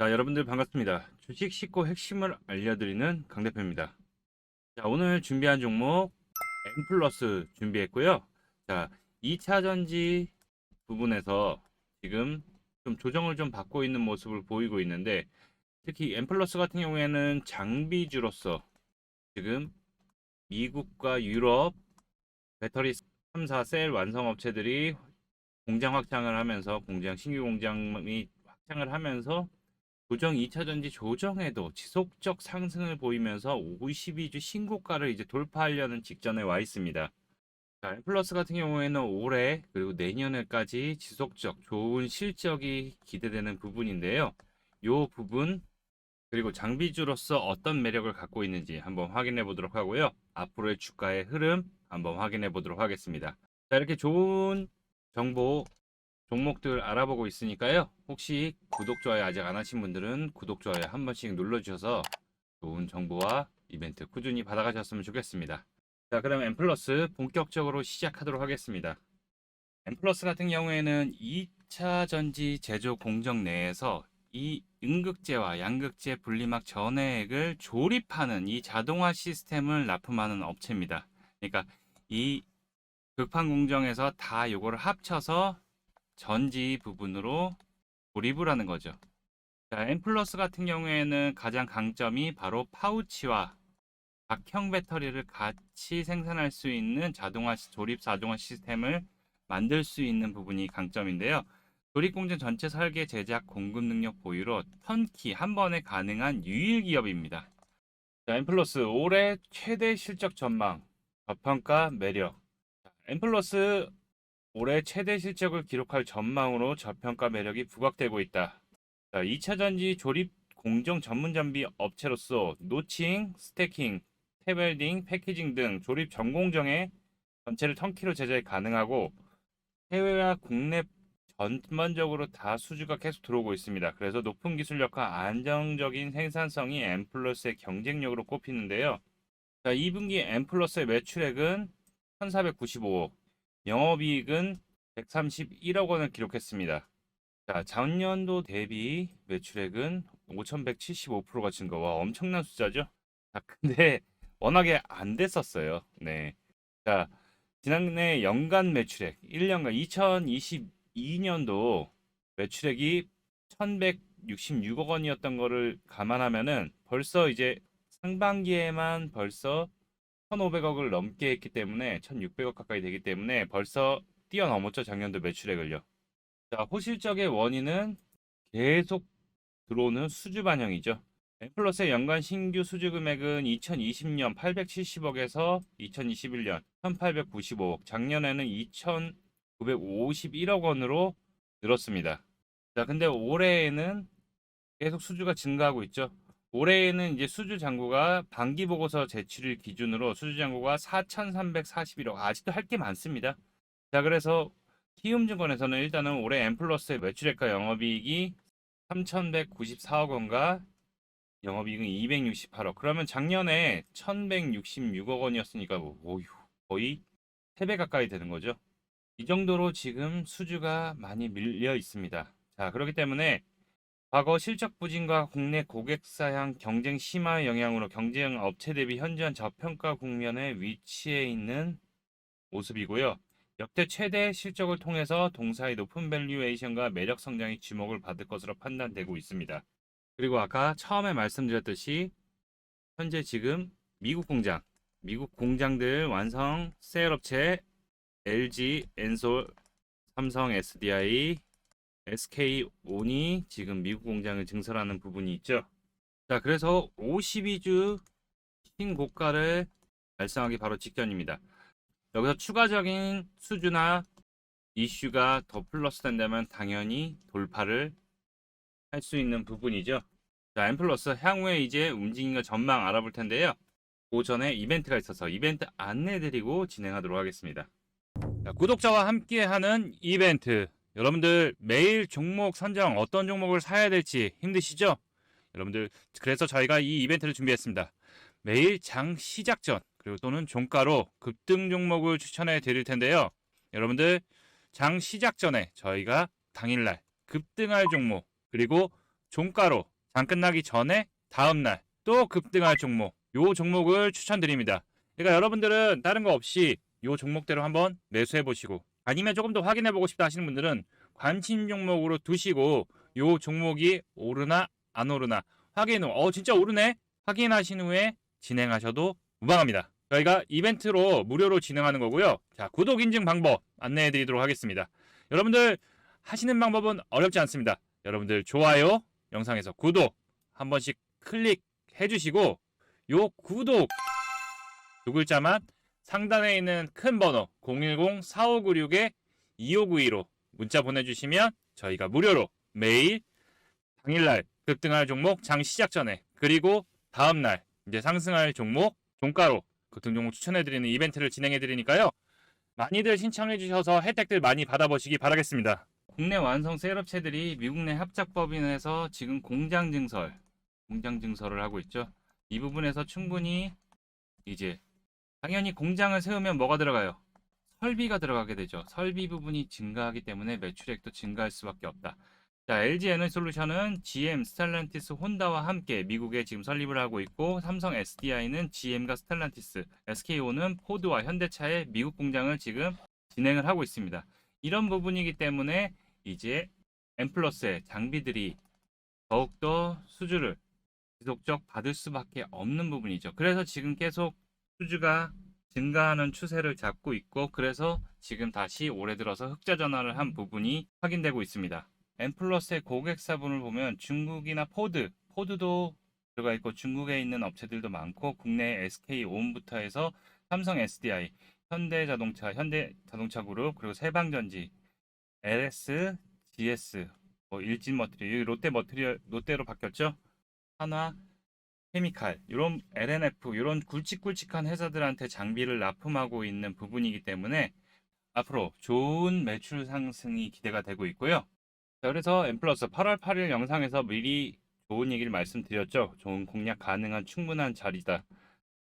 자, 여러분들 반갑습니다. 주식 쉽고 핵심을 알려드리는 강 대표입니다. 자, 오늘 준비한 종목 M 플러스 준비했고요. 자, 2차 전지 부분에서 지금 좀 조정을 좀 받고 있는 모습을 보이고 있는데 특히 M 플러스 같은 경우에는 장비주로서 지금 미국과 유럽 배터리 3사 셀 완성 업체들이 공장 확장을 하면서 공장 신규 공장이 확장을 하면서 조정 2차 전지 조정에도 지속적 상승을 보이면서 52주 신고가를 이제 돌파하려는 직전에 와 있습니다. 자, 플러스 같은 경우에는 올해 그리고 내년에까지 지속적 좋은 실적이 기대되는 부분인데요. 요 부분 그리고 장비주로서 어떤 매력을 갖고 있는지 한번 확인해 보도록 하고요. 앞으로의 주가의 흐름 한번 확인해 보도록 하겠습니다. 자, 이렇게 좋은 정보 종목들 알아보고 있으니까요. 혹시 구독, 좋아요 아직 안 하신 분들은 구독, 좋아요 한 번씩 눌러주셔서 좋은 정보와 이벤트 꾸준히 받아가셨으면 좋겠습니다. 자, 그럼 M 플러스 본격적으로 시작하도록 하겠습니다. M 플러스 같은 경우에는 2차 전지 제조 공정 내에서 이 음극재와 양극재 분리막 전해액을 조립하는 이 자동화 시스템을 납품하는 업체입니다. 그러니까 이 극판 공정에서 다 요거를 합쳐서 전지 부분으로 조립을 하는 거죠. 자, M 플러스 같은 경우에는 가장 강점이 바로 파우치와 각형 배터리를 같이 생산할 수 있는 자동화 시- 조립 자동화 시스템을 만들 수 있는 부분이 강점인데요. 조립 공정 전체 설계 제작 공급 능력 보유로 턴키 한 번에 가능한 유일 기업입니다. 자, M 플러스 올해 최대 실적 전망, 저평가 매력. 자, M 플러스 올해 최대 실적을 기록할 전망으로 저평가 매력이 부각되고 있다. 자, 2차 전지 조립 공정 전문 장비 업체로서 노칭, 스태킹, 태벨딩, 패키징 등 조립 전공정에 전체를 턴키로 제작이 가능하고 해외와 국내 전반적으로 다 수주가 계속 들어오고 있습니다. 그래서 높은 기술력과 안정적인 생산성이 M 플러스의 경쟁력으로 꼽히는데요. 자, 2분기 M 플러스의 매출액은 1,495억, 영업이익은 131억 원을 기록했습니다. 자, 작년도 대비 매출액은 5,175%가 증가. 와, 엄청난 숫자죠? 자, 근데 워낙에 안 됐었어요. 네. 자, 지난해 연간 매출액 1년간 2022년도 매출액이 1,166억 원이었던 거를 감안하면은 벌써 이제 상반기에만 벌써 1,500억을 넘게 했기 때문에 1,600억 가까이 되기 때문에 벌써 뛰어넘었죠 작년도 매출액을요. 자 호실적의 원인은 계속 들어오는 수주 반영이죠. 엠플러스의 연간 신규 수주 금액은 2020년 870억에서 2021년 1895억, 작년에는 2951억 원으로 늘었습니다. 자, 근데 올해에는 계속 수주가 증가하고 있죠. 올해에는 이제 수주 잔고가 반기 보고서 제출일 기준으로 수주 잔고가 4,341억. 아직도 할 게 많습니다. 자, 그래서 키움증권에서는 일단은 올해 엠플러스의 매출액과 영업이익이 3,194억 원과 영업이익은 268억. 그러면 작년에 1,166억 원이었으니까 뭐, 오휴, 거의 3배 가까이 되는 거죠. 이 정도로 지금 수주가 많이 밀려 있습니다. 자, 그렇기 때문에 과거 실적 부진과 국내 고객사양 경쟁 심화의 영향으로 경쟁 업체 대비 현저한 저평가 국면에 위치해 있는 모습이고요. 역대 최대 실적을 통해서 동사의 높은 밸류에이션과 매력 성장이 주목을 받을 것으로 판단되고 있습니다. 그리고 아까 처음에 말씀드렸듯이 현재 지금 미국 공장, 미국 공장들 완성 셀 업체 LG, 엔솔, 삼성, SDI, SK 온이 지금 미국 공장을 증설하는 부분이 있죠. 자, 그래서 52주 신고가를 달성하기 바로 직전입니다. 여기서 추가적인 수주나 이슈가 더 플러스 된다면 당연히 돌파를 할 수 있는 부분이죠. 자, M 플러스 향후에 이제 움직임과 전망 알아볼 텐데요. 그 전에 이벤트가 있어서 이벤트 안내드리고 진행하도록 하겠습니다. 자, 구독자와 함께하는 이벤트. 여러분들 매일 종목 선정 어떤 종목을 사야 될지 힘드시죠? 여러분들 그래서 저희가 이 이벤트를 준비했습니다. 매일 장 시작 전 그리고 또는 종가로 급등 종목을 추천해 드릴 텐데요. 여러분들 장 시작 전에 저희가 당일날 급등할 종목 그리고 종가로 장 끝나기 전에 다음날 또 급등할 종목 요 종목을 추천드립니다. 그러니까 여러분들은 다른 거 없이 요 종목대로 한번 매수해 보시고 아니면 조금 더 확인해 보고 싶다 하시는 분들은 관심 종목으로 두시고 요 종목이 오르나 안 오르나 확인 후, 어 진짜 오르네 확인하신 후에 진행하셔도 무방합니다. 저희가 이벤트로 무료로 진행하는 거고요. 자 구독 인증 방법 안내해 드리도록 하겠습니다. 여러분들 하시는 방법은 어렵지 않습니다. 여러분들 좋아요 영상에서 구독 한 번씩 클릭해 주시고 요 구독 두 글자만 상단에 있는 큰 번호 010-4596-2592로 문자 보내주시면 저희가 무료로 매일 당일날 급등할 종목 장 시작 전에 그리고 다음날 이제 상승할 종목 종가로 급등 종목 추천해드리는 이벤트를 진행해드리니까요. 많이들 신청해주셔서 혜택들 많이 받아보시기 바라겠습니다. 국내 완성 셋업체들이 미국 내 합작법인에서 지금 공장 증설, 공장 증설을 하고 있죠. 이 부분에서 충분히 이제 당연히 공장을 세우면 뭐가 들어가요? 설비가 들어가게 되죠. 설비 부분이 증가하기 때문에 매출액도 증가할 수밖에 없다. 자, LG 에너솔루션은 GM, 스텔란티스, 혼다와 함께 미국에 지금 설립을 하고 있고 삼성 SDI는 GM과 스텔란티스, SKO는 포드와 현대차의 미국 공장을 지금 진행을 하고 있습니다. 이런 부분이기 때문에 이제 엠플러스의 장비들이 더욱더 수주를 지속적 받을 수밖에 없는 부분이죠. 그래서 지금 계속 수주가 증가하는 추세를 잡고 있고 그래서 지금 다시 올해 들어서 흑자 전환을 한 부분이 확인되고 있습니다. 엠플러스의 고객사분을 보면 중국이나 포드, 포드도 들어가 있고 중국에 있는 업체들도 많고 국내 SK 온부터 해서 삼성 SDI, 현대자동차, 현대자동차 그룹 그리고 세방전지, LS, GS, 뭐 일진 머티리얼, 롯데 머티리얼, 롯데로 바뀌었죠? 하나, 케미칼, 이런 LNF, 이런 굵직굵직한 회사들한테 장비를 납품하고 있는 부분이기 때문에 앞으로 좋은 매출 상승이 기대가 되고 있고요. 자, 그래서 엠플러스 8월 8일 영상에서 미리 좋은 얘기를 말씀드렸죠. 좋은 공략 가능한 충분한 자리다.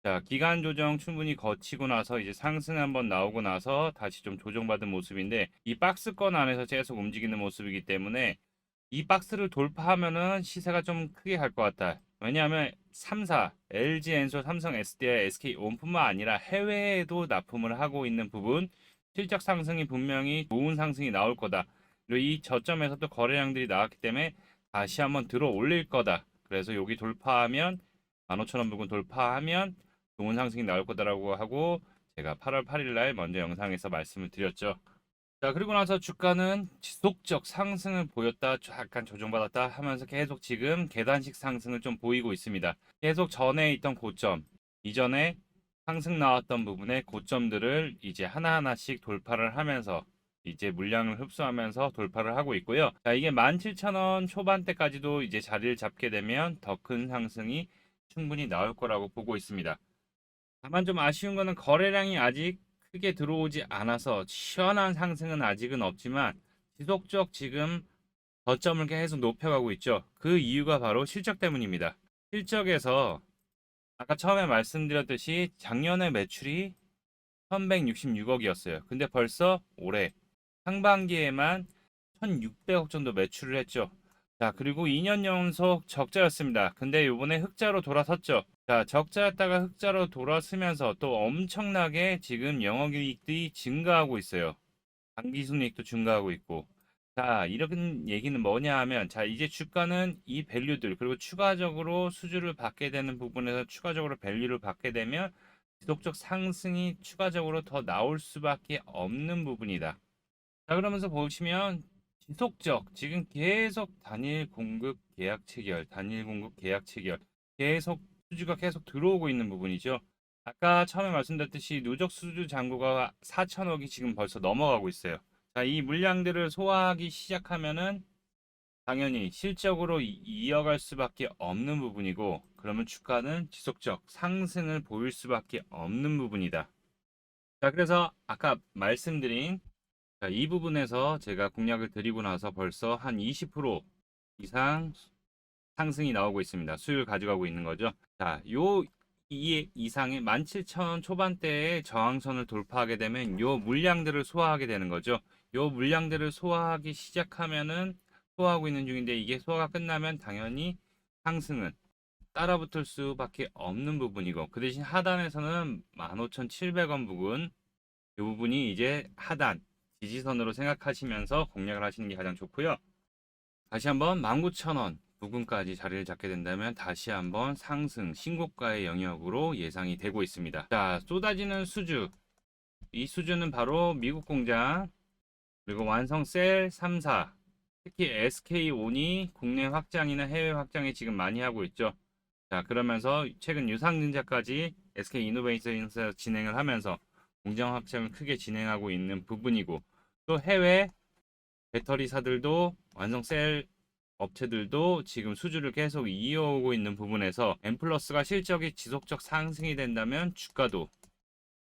자, 기간 조정 충분히 거치고 나서 이제 상승 한번 나오고 나서 다시 좀 조정받은 모습인데 이 박스권 안에서 계속 움직이는 모습이기 때문에 이 박스를 돌파하면은 시세가 좀 크게 갈 것 같다. 왜냐하면 3사, LG 엔솔, 삼성 SDI, SK 온뿐만 아니라 해외에도 납품을 하고 있는 부분 실적 상승이 분명히 좋은 상승이 나올 거다. 그리고 이 저점에서도 거래량들이 나왔기 때문에 다시 한번 들어 올릴 거다. 그래서 여기 돌파하면 15,000원 부근 돌파하면 좋은 상승이 나올 거다라고 하고 제가 8월 8일 날 먼저 영상에서 말씀을 드렸죠. 자, 그리고 나서 주가는 지속적 상승을 보였다, 약간 조정받았다 하면서 계속 지금 계단식 상승을 좀 보이고 있습니다. 계속 전에 있던 고점, 이전에 상승 나왔던 부분의 고점들을 이제 하나하나씩 돌파를 하면서 이제 물량을 흡수하면서 돌파를 하고 있고요. 자, 이게 17,000원 초반대까지도 이제 자리를 잡게 되면 더 큰 상승이 충분히 나올 거라고 보고 있습니다. 다만 좀 아쉬운 거는 거래량이 아직 크게 들어오지 않아서 시원한 상승은 아직은 없지만 지속적 지금 저점을 계속 높여가고 있죠. 그 이유가 바로 실적 때문입니다. 실적에서 아까 처음에 말씀드렸듯이 작년에 매출이 1166억이었어요. 근데 벌써 올해 상반기에만 1600억 정도 매출을 했죠. 자, 그리고 2년 연속 적자였습니다. 근데 이번에 흑자로 돌아섰죠. 자, 적자였다가 흑자로 돌아서면서 또 엄청나게 지금 영업이익들이 증가하고 있어요. 당기순이익도 증가하고 있고. 자, 이런 얘기는 뭐냐 하면, 자, 이제 주가는 이 밸류들, 그리고 추가적으로 수주를 받게 되는 부분에서 추가적으로 밸류를 받게 되면 지속적 상승이 추가적으로 더 나올 수밖에 없는 부분이다. 자, 그러면서 보시면 지속적, 지금 계속 단일 공급 계약 체결, 단일 공급 계약 체결, 계속 수주가 계속 들어오고 있는 부분이죠. 아까 처음에 말씀드렸듯이 누적 수주 잔고가 4천억이 지금 벌써 넘어가고 있어요. 자, 이 물량들을 소화하기 시작하면은 당연히 실적으로 이- 이어갈 수밖에 없는 부분이고, 그러면 주가는 지속적 상승을 보일 수밖에 없는 부분이다. 자, 그래서 아까 말씀드린 자, 이 부분에서 제가 공략을 드리고 나서 벌써 한 20% 이상 상승이 나오고 있습니다. 수율 가져가고 있는 거죠. 자, 요 이 이상의 17,000원 초반대의 저항선을 돌파하게 되면 요 물량들을 소화하게 되는 거죠. 요 물량들을 소화하기 시작하면은 소화하고 있는 중인데 이게 소화가 끝나면 당연히 상승은 따라붙을 수밖에 없는 부분이고 그 대신 하단에서는 15,700원 부근 이 부분이 이제 하단 지지선으로 생각하시면서 공략을 하시는 게 가장 좋고요. 다시 한번 19,000원 부근까지 자리를 잡게 된다면 다시 한번 상승 신고가의 영역으로 예상이 되고 있습니다. 자, 쏟아지는 수주. 이 수주는 바로 미국 공장 그리고 완성 셀 3 사 특히 SK온이 국내 확장이나 해외 확장에 지금 많이 하고 있죠. 자, 그러면서 최근 유상증자까지 SK 이노베이션에서 진행을 하면서 공장 확장을 크게 진행하고 있는 부분이고 또 해외 배터리사들도 완성 셀 업체들도 지금 수주를 계속 이어오고 있는 부분에서 엠플러스가 실적이 지속적 상승이 된다면 주가도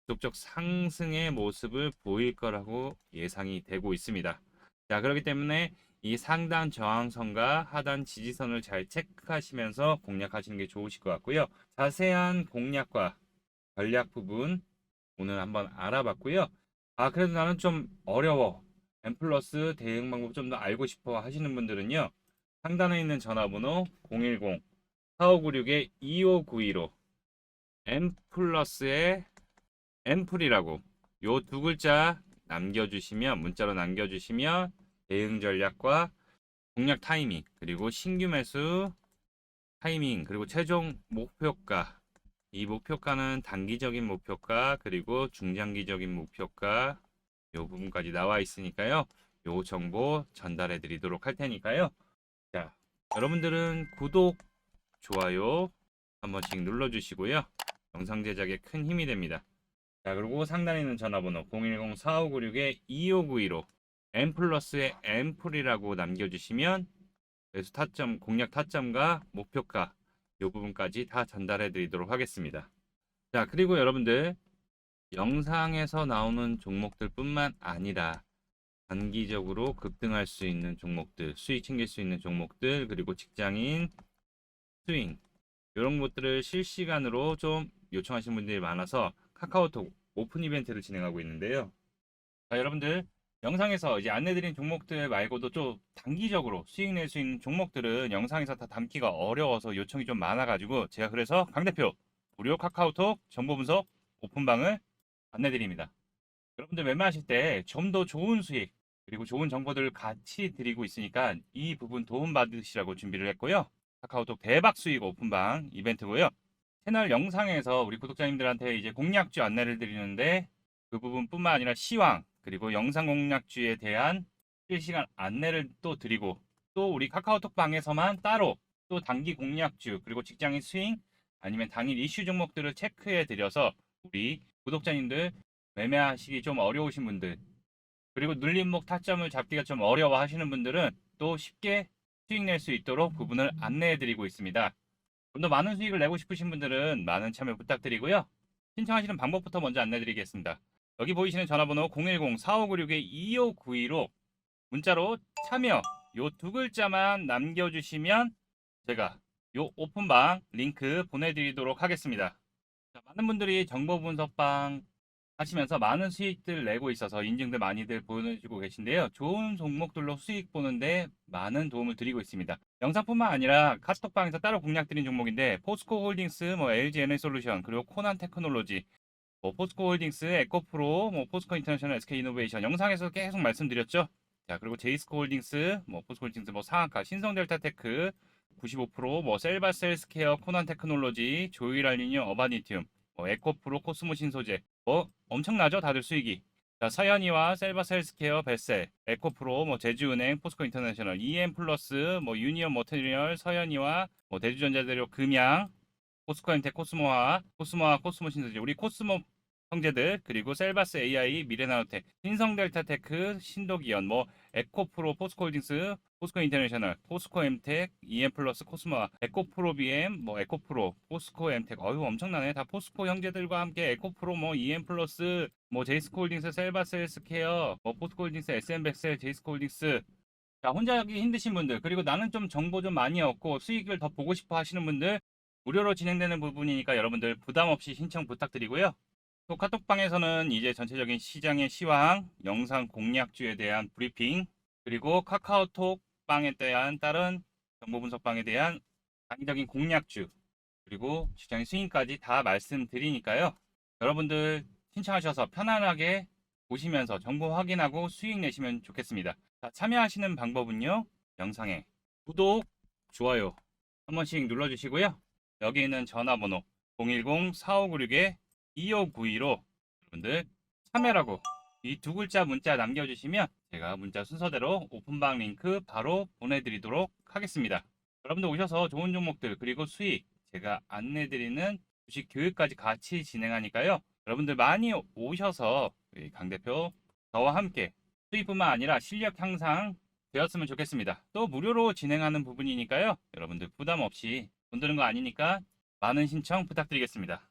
지속적 상승의 모습을 보일 거라고 예상이 되고 있습니다. 자, 그렇기 때문에 이 상단 저항선과 하단 지지선을 잘 체크하시면서 공략하시는 게 좋으실 것 같고요. 자세한 공략과 전략 부분 오늘 한번 알아봤고요. 아, 그래도 나는 좀 어려워. M 플러스 대응 방법 좀 더 알고 싶어 하시는 분들은요. 상단에 있는 전화번호 010-4596-2592로 M 플러스의 앰플이라고 요 두 글자 남겨주시면 문자로 남겨주시면 대응 전략과 공략 타이밍 그리고 신규 매수 타이밍 그리고 최종 목표가. 이 목표가는 단기적인 목표가 그리고 중장기적인 목표가 요 부분까지 나와 있으니까요. 요 정보 전달해 드리도록 할 테니까요 자 여러분들은 구독 좋아요 한 번씩 눌러 주시고요 영상 제작에 큰 힘이 됩니다 자 그리고 상단에 있는 전화번호 010-4596-2592로 M 플러스의 앰플이라고 남겨주시면 매수 타점, 공략 타점과 목표가 이 부분까지 다 전달해 드리도록 하겠습니다. 자 그리고 여러분들 영상에서 나오는 종목들 뿐만 아니라 단기적으로 급등할 수 있는 종목들, 수익 챙길 수 있는 종목들, 그리고 직장인 스윙 이런 것들을 실시간으로 좀 요청하신 분들이 많아서 카카오톡 오픈 이벤트를 진행하고 있는데요. 자, 여러분들 영상에서 이제 안내드린 종목들 말고도 좀 단기적으로 수익 낼 수 있는 종목들은 영상에서 다 담기가 어려워서 요청이 좀 많아가지고 제가 그래서 강 대표 무료 카카오톡 정보 분석 오픈방을 안내드립니다. 여러분들 웬만하실 때 좀 더 좋은 수익 그리고 좋은 정보들을 같이 드리고 있으니까 이 부분 도움 받으시라고 준비를 했고요. 카카오톡 대박 수익 오픈방 이벤트고요. 채널 영상에서 우리 구독자님들한테 이제 공략주 안내를 드리는데 그 부분뿐만 아니라 시황 그리고 영상 공략주에 대한 실시간 안내를 또 드리고 또 우리 카카오톡 방에서만 따로 또 단기 공략주 그리고 직장인 스윙 아니면 당일 이슈 종목들을 체크해 드려서 우리 구독자님들 매매하시기 좀 어려우신 분들 그리고 눌림목 타점을 잡기가 좀 어려워 하시는 분들은 또 쉽게 수익 낼 수 있도록 부분을 안내해 드리고 있습니다. 좀 더 많은 수익을 내고 싶으신 분들은 많은 참여 부탁드리고요. 신청하시는 방법부터 먼저 안내 드리겠습니다. 여기 보이시는 전화번호 010-4596-2592로 문자로 참여 요 두 글자만 남겨주시면 제가 요 오픈방 링크 보내드리도록 하겠습니다. 자, 많은 분들이 정보 분석방 하시면서 많은 수익들 내고 있어서 인증들 많이들 보내주고 계신데요. 좋은 종목들로 수익 보는데 많은 도움을 드리고 있습니다. 영상뿐만 아니라 카톡방에서 따로 공략 드린 종목인데 포스코 홀딩스, 뭐 LG 에너 솔루션, 그리고 코난 테크놀로지, 뭐 포스코 홀딩스, 에코프로, 뭐 포스코 인터내셔널, SK 이노베이션 영상에서 계속 말씀드렸죠. 자 그리고 제이스코 홀딩스, 뭐 포스코 홀딩스, 뭐 상한가, 신성델타테크 95%, 뭐 셀바스 헬스케어, 코난 테크놀로지, 조일알리니오, 어바니티움, 뭐 에코프로, 코스모 신소재, 뭐 엄청나죠 다들 수익이. 자, 서현이와 셀바스 헬스케어, 베셀, 에코프로, 뭐 제주은행, 포스코 인터내셔널, EM 플러스, 뭐 유니언 머테리얼, 서현이와 뭐 대주전자재료, 금양, 포스코 엠텍, 코스모화, 코스모화, 코스모 신소재, 우리 코스모 형제들 그리고 셀바스 AI, 미래나노텍, 신성델타테크, 신도기현, 뭐 에코프로, 포스코홀딩스, 포스코 인터내셔널, 포스코 엠텍, EM 플러스, 코스모화, 에코프로 BM, 뭐 에코프로, 포스코 엠텍, 어휴 엄청나네. 다 포스코 형제들과 함께 에코프로, 뭐 EM 플러스, 뭐 제이스코홀딩스, 셀바스 헬스케어, 뭐 포스코홀딩스, SM백셀, 제이스코홀딩스. 자 혼자 하기 힘드신 분들 그리고 나는 좀 정보 좀 많이 얻고 수익을 더 보고 싶어 하시는 분들 무료로 진행되는 부분이니까 여러분들 부담 없이 신청 부탁드리고요. 또 카톡방에서는 이제 전체적인 시장의 시황, 영상 공략주에 대한 브리핑, 그리고 카카오톡 분석방에 대한 따른 정보 분석방에 대한 장기적인 공략주 그리고 시장의 스윙까지 다 말씀드리니까요. 여러분들 신청하셔서 편안하게 보시면서 정보 확인하고 수익 내시면 좋겠습니다. 자, 참여하시는 방법은요. 영상에 구독, 좋아요 한 번씩 눌러주시고요. 여기 있는 전화번호 010-4596-2592로 여러분들 참여라고 이 두 글자 문자 남겨주시면 제가 문자 순서대로 오픈방 링크 바로 보내드리도록 하겠습니다. 여러분들 오셔서 좋은 종목들 그리고 수익 제가 안내드리는 주식 교육까지 같이 진행하니까요. 여러분들 많이 오셔서 강 대표 저와 함께 수익뿐만 아니라 실력 향상 되었으면 좋겠습니다. 또 무료로 진행하는 부분이니까요. 여러분들 부담 없이 돈 드는 거 아니니까 많은 신청 부탁드리겠습니다.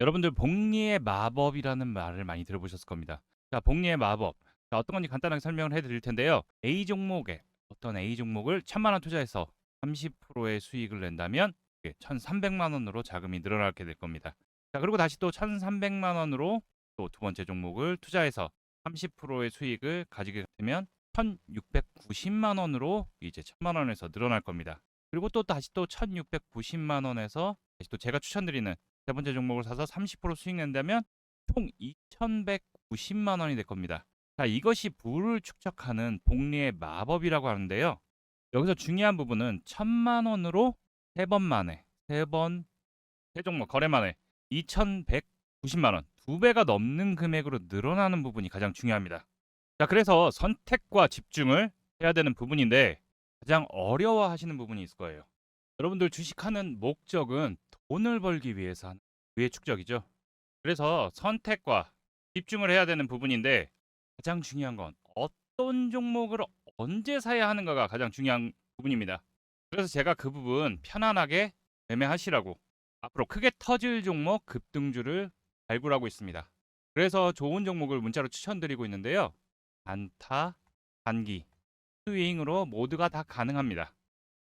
여러분들 복리의 마법이라는 말을 많이 들어보셨을 겁니다. 자, 복리의 마법. 자, 어떤 건지 간단하게 설명을 해드릴 텐데요. A 종목에 어떤 A 종목을 천만 원 투자해서 30%의 수익을 낸다면 1,300만 원으로 자금이 늘어나게 될 겁니다. 자, 그리고 다시 또 1,300만 원으로 또 두 번째 종목을 투자해서 30%의 수익을 가지게 되면 1,690만 원으로 이제 1,000만 원에서 늘어날 겁니다. 그리고 또 다시 또 1,690만 원에서 다시 또 제가 추천드리는 세 번째 종목을 사서 30% 수익 낸다면 총 2,190만 원이 될 겁니다. 자, 이것이 부를 축적하는 복리의 마법이라고 하는데요. 여기서 중요한 부분은 1,000만 원으로 세 번 만에 세 번 세 종목 거래 만에 2,190만 원, 두 배가 넘는 금액으로 늘어나는 부분이 가장 중요합니다. 자, 그래서 선택과 집중을 해야 되는 부분인데 가장 어려워하시는 부분이 있을 거예요. 여러분들 주식하는 목적은 돈을 벌기 위해서 하는 위의 축적이죠. 그래서 선택과 집중을 해야 되는 부분인데 가장 중요한 건 어떤 종목을 언제 사야 하는가가 가장 중요한 부분입니다. 그래서 제가 그 부분 편안하게 매매하시라고 앞으로 크게 터질 종목 급등주를 발굴하고 있습니다. 그래서 좋은 종목을 문자로 추천드리고 있는데요. 단타, 단기, 스윙으로 모두가 다 가능합니다.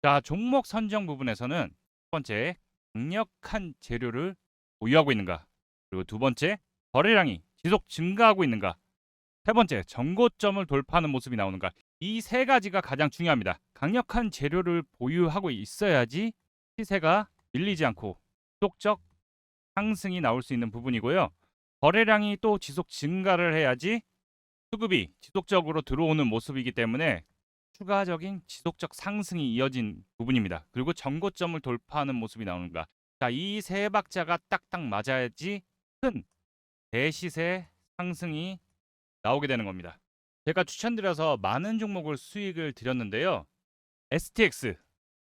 자, 종목 선정 부분에서는 첫 번째, 강력한 재료를 보유하고 있는가? 그리고 두 번째, 거래량이 지속 증가하고 있는가? 세 번째, 정고점을 돌파하는 모습이 나오는가? 이 세 가지가 가장 중요합니다. 강력한 재료를 보유하고 있어야지 시세가 밀리지 않고 지속적 상승이 나올 수 있는 부분이고요. 거래량이 또 지속 증가를 해야지 수급이 지속적으로 들어오는 모습이기 때문에 추가적인 지속적 상승이 이어진 부분입니다. 그리고 정고점을 돌파하는 모습이 나오는가. 자, 이 세 박자가 딱딱 맞아야지 큰 대시세 상승이 나오게 되는 겁니다. 제가 추천드려서 많은 종목을 수익을 드렸는데요. STX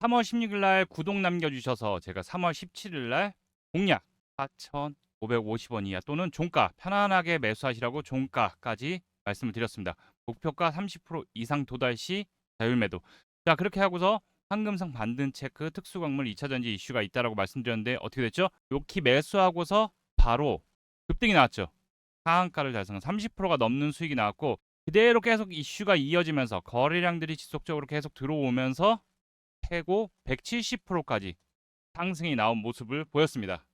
3월 16일 날 구독 남겨주셔서 제가 3월 17일 날 공략 4,550원 이하 또는 종가 편안하게 매수하시라고 종가까지 말씀을 드렸습니다. 목표가 30% 이상 도달 시 자율 매도. 자 그렇게 하고서 황금성 반등 체크 특수광물 2차전지 이슈가 있다라고 말씀드렸는데 어떻게 됐죠? 요키 매수하고서 바로 급등이 나왔죠. 상한가를 달성한 30%가 넘는 수익이 나왔고 그대로 계속 이슈가 이어지면서 거래량들이 지속적으로 계속 들어오면서 최고 170%까지 상승이 나온 모습을 보였습니다.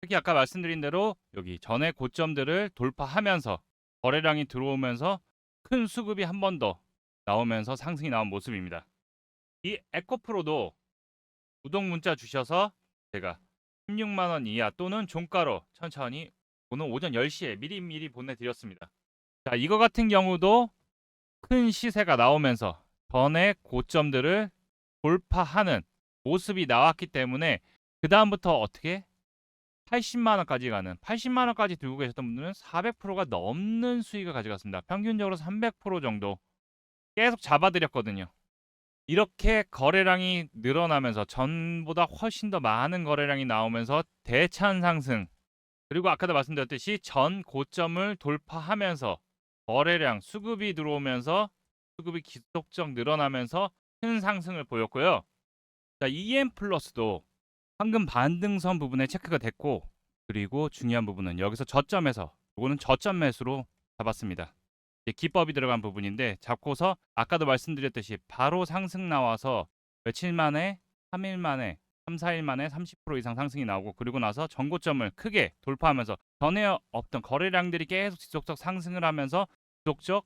특히 아까 말씀드린 대로 여기 전에 고점들을 돌파하면서 거래량이 들어오면서 큰 수급이 한 번 더 나오면서 상승이 나온 모습입니다. 이 에코프로도 구독 문자 주셔서 제가 16만 원 이하 또는 종가로 천천히 오늘 오전 10시에 미리미리 보내드렸습니다. 자, 이거 같은 경우도 큰 시세가 나오면서 전에 고점들을 돌파하는 모습이 나왔기 때문에 그 다음부터 어떻게 80만 원까지 가는 80만 원까지 들고 계셨던 분들은 400%가 넘는 수익을 가져갔습니다. 평균적으로 300% 정도 계속 잡아드렸거든요. 이렇게 거래량이 늘어나면서 전보다 훨씬 더 많은 거래량이 나오면서 대찬 상승 그리고 아까도 말씀드렸듯이 전 고점을 돌파하면서 거래량 수급이 들어오면서 수급이 지속적 늘어나면서 큰 상승을 보였고요. 자, EM 플러스도 황금 반등선 부분에 체크가 됐고 그리고 중요한 부분은 여기서 저점에서 이거는 저점 매수로 잡았습니다. 기법이 들어간 부분인데 잡고서 아까도 말씀드렸듯이 바로 상승 나와서 며칠 만에 3일 만에 3, 4일 만에 30% 이상 상승이 나오고 그리고 나서 전고점을 크게 돌파하면서 전에 없던 거래량들이 계속 지속적 상승을 하면서 지속적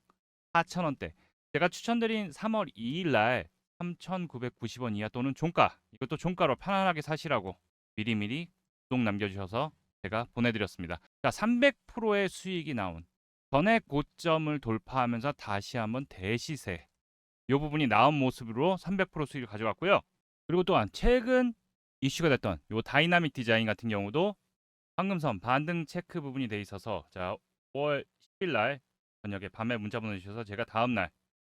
4,000원대 제가 추천드린 3월 2일 날 3,990원 이하 또는 종가 이것도 종가로 편안하게 사시라고 미리미리 구독 남겨주셔서 제가 보내드렸습니다. 자, 300%의 수익이 나온 전액 고점을 돌파하면서 다시 한번 대시세 이 부분이 나온 모습으로 300% 수익을 가져갔고요. 그리고 또한 최근 이슈가 됐던 이 다이나믹 디자인 같은 경우도 황금선 반등 체크 부분이 돼 있어서 자 5월 10일 날 저녁에 밤에 문자 보내주셔서 제가 다음 날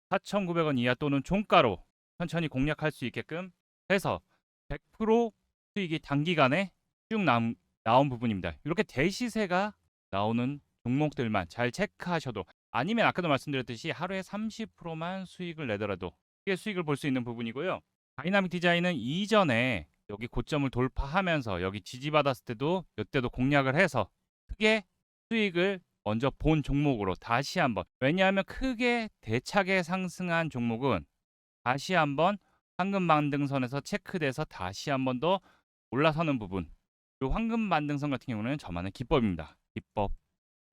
4,900원 이하 또는 종가로 천천히 공략할 수 있게끔 해서 100% 수익이 단기간에 쭉 남, 나온 부분입니다. 이렇게 대시세가 나오는 종목들만 잘 체크하셔도 아니면 아까도 말씀드렸듯이 하루에 30%만 수익을 내더라도 크게 수익을 볼 수 있는 부분이고요. 다이나믹 디자인은 이전에 여기 고점을 돌파하면서 여기 지지받았을 때도 이때도 공략을 해서 크게 수익을 먼저 본 종목으로 다시 한번 왜냐하면 크게 대차게 상승한 종목은 다시 한번 황금 반등선에서 체크돼서 다시 한번 더 올라서는 부분 이 황금 반등선 같은 경우는 저만의 기법입니다. 기법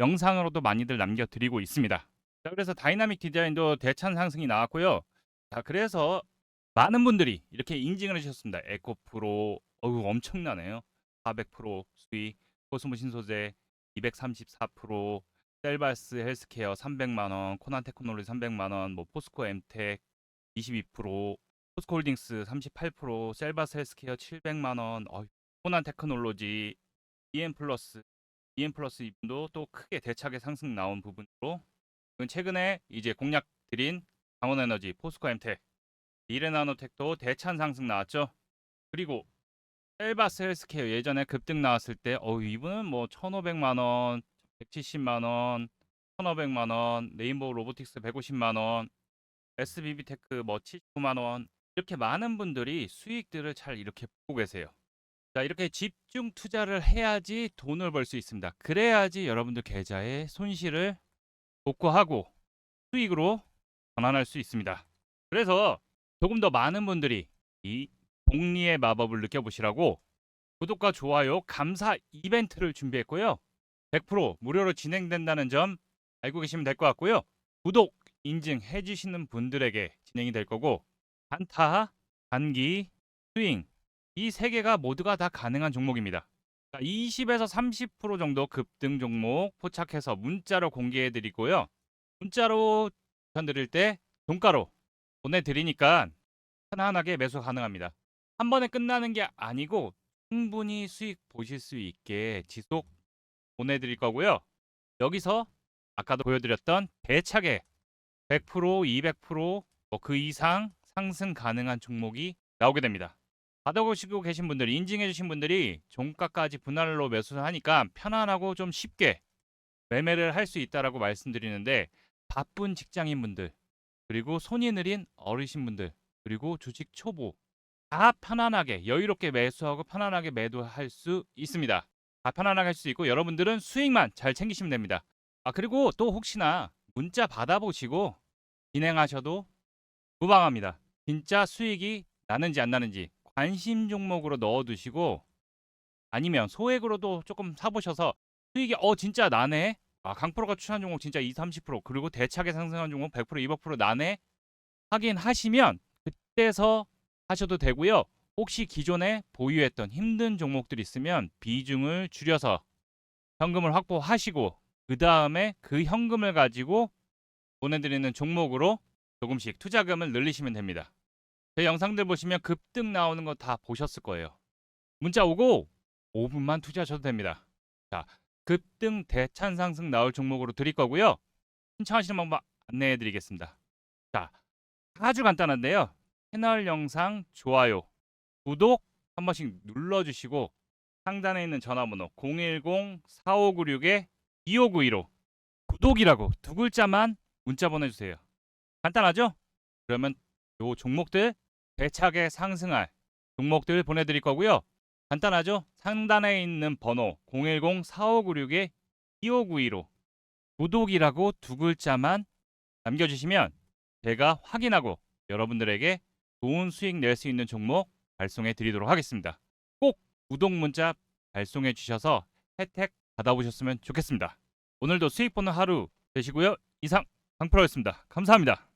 영상으로도 많이들 남겨드리고 있습니다. 자 그래서 다이나믹 디자인도 대찬 상승이 나왔고요. 자 그래서 많은 분들이 이렇게 인증을 해주셨습니다. 에코프로. 어우 엄청나네요. 400% 수익 코스모 신소재 234% 셀바스 헬스케어 300만 원, 코난 테크놀로지 300만 원, 뭐 포스코 엠텍 22%, 포스코 홀딩스 38%, 셀바스 헬스케어 700만 원, 어, 코난 테크놀로지 EM 플러스 EM 플러스 이분도 또 크게 대차게 상승 나온 부분으로 최근에 이제 공략 드린 강원에너지, 포스코 엠텍, 이레나노텍도 대찬 상승 나왔죠. 그리고 셀바스 헬스케어 예전에 급등 나왔을 때어 이분은 뭐 1,500만 원, 170만 원, 1,500만 원, 레인보우 로보틱스 150만 원, SBB 테크 뭐 79만 원 이렇게 많은 분들이 수익들을 잘 이렇게 보고 계세요. 자, 이렇게 집중 투자를 해야지 돈을 벌 수 있습니다. 그래야지 여러분들 계좌의 손실을 복구하고 수익으로 전환할 수 있습니다. 그래서 조금 더 많은 분들이 이 복리의 마법을 느껴보시라고 구독과 좋아요, 감사 이벤트를 준비했고요. 100% 무료로 진행된다는 점 알고 계시면 될 것 같고요. 구독 인증해 주시는 분들에게 진행이 될 거고 단타, 단기, 스윙 이 세 개가 모두가 다 가능한 종목입니다. 20에서 30% 정도 급등 종목 포착해서 문자로 공개해 드리고요. 문자로 추천드릴 때 종가로 보내드리니까 편안하게 매수 가능합니다. 한 번에 끝나는 게 아니고 충분히 수익 보실 수 있게 지속 보내드릴 거고요. 여기서 아까도 보여드렸던 대차게 100%, 200%, 뭐 그 이상 상승 가능한 종목이 나오게 됩니다. 받아보시고 계신 분들, 인증해주신 분들이 종가까지 분할로 매수를 하니까 편안하고 좀 쉽게 매매를 할 수 있다라고 말씀드리는데 바쁜 직장인 분들 그리고 손이 느린 어르신분들 그리고 주식 초보 다 편안하게 여유롭게 매수하고 편안하게 매도할 수 있습니다. 다 편안하게 할 수 있고 여러분들은 수익만 잘 챙기시면 됩니다. 아 그리고 또 혹시나 문자 받아보시고 진행하셔도 무방합니다. 진짜 수익이 나는지 안 나는지 관심 종목으로 넣어두시고 아니면 소액으로도 조금 사보셔서 수익이 어 진짜 나네. 아 강프로가 추천한 종목 진짜 20, 30% 그리고 대차게 상승한 종목 100% 200% 나네. 확인하시면 그때서 하셔도 되고요. 혹시 기존에 보유했던 힘든 종목들 있으면 비중을 줄여서 현금을 확보하시고 그 다음에 그 현금을 가지고 보내드리는 종목으로 조금씩 투자금을 늘리시면 됩니다. 제 영상들 보시면 급등 나오는 거 다 보셨을 거예요. 문자 오고 5분만 투자하셔도 됩니다. 자, 급등 대찬 상승 나올 종목으로 드릴 거고요. 신청하시는 방법 안내해 드리겠습니다. 자, 아주 간단한데요. 채널 영상 좋아요, 구독 한 번씩 눌러주시고 상단에 있는 전화번호 010-4596-2592로 구독이라고 두 글자만 문자 보내주세요. 간단하죠? 그러면 요 종목들 대차게 상승할 종목들 보내드릴 거고요. 간단하죠? 상단에 있는 번호 010-4596-2592로 구독이라고 두 글자만 남겨주시면 제가 확인하고 여러분들에게 좋은 수익 낼 수 있는 종목 발송해 드리도록 하겠습니다. 꼭 구독 문자 발송해 주셔서 혜택 받아보셨으면 좋겠습니다. 오늘도 수익 보는 하루 되시고요. 이상 강프로였습니다. 감사합니다.